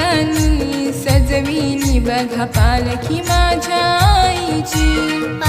फुलांनी सजविली बघा पालखी माझ्या आईची.